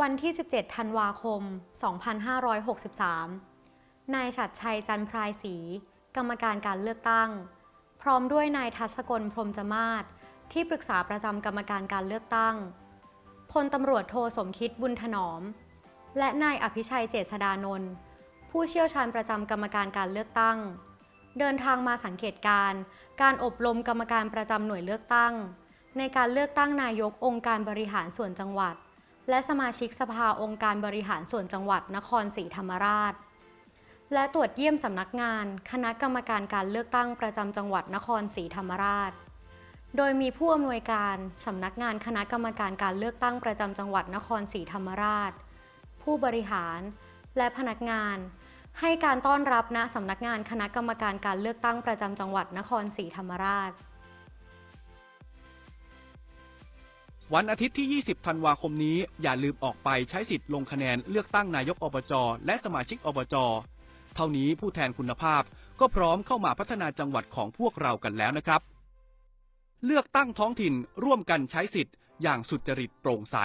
วันที่ 17 ธันวาคม 2563 นายฉัดชัยจันพรายศรีกรรมการการเลือกตั้ง พร้อมด้วยนายทัศกลพรมจมาศที่ปรึกษาประจำกรรมการการเลือกตั้ง พลตำรวจโทสมคิดบุญถนอม และนายอภิชัยเจษดานนท์ผู้เชี่ยวชาญประจำกรรมการการเลือกตั้ง เดินทางมาสังเกตการณ์การอบรมกรรมการประจำหน่วยเลือกตั้ง ในการเลือกตั้งนายกองค์การบริหารส่วนจังหวัด และสมาชิกสภาองค์การบริหารส่วนจังหวัดนครศรีธรรมราช และตรวจเยี่ยมสำนักงาน คณะกรรมการการเลือกตั้งประจำจังหวัดนครศรีธรรมราช โดยมีผู้อำนวยการสำนักงานคณะกรรมการการเลือกตั้งประจำจังหวัดนครศรีธรรมราช ผู้บริหาร และพนักงาน ให้การต้อนรับณสำนักงานคณะกรรมการการเลือกตั้งประจำจังหวัดนครศรีธรรมราช วันอาทิตย์ที่ 20 ธันวาคมนี้ อย่าลืมออกไปใช้สิทธิ์ลงคะแนนเลือกตั้งนายกอบจ และสมาชิกอบจ เท่านี้ผู้แทนคุณภาพก็พร้อมเข้ามาพัฒนาจังหวัดของพวกเรากันแล้วนะครับ เลือกตั้งท้องถิ่นร่วมกันใช้สิทธิ์อย่างสุจริตโปร่งใส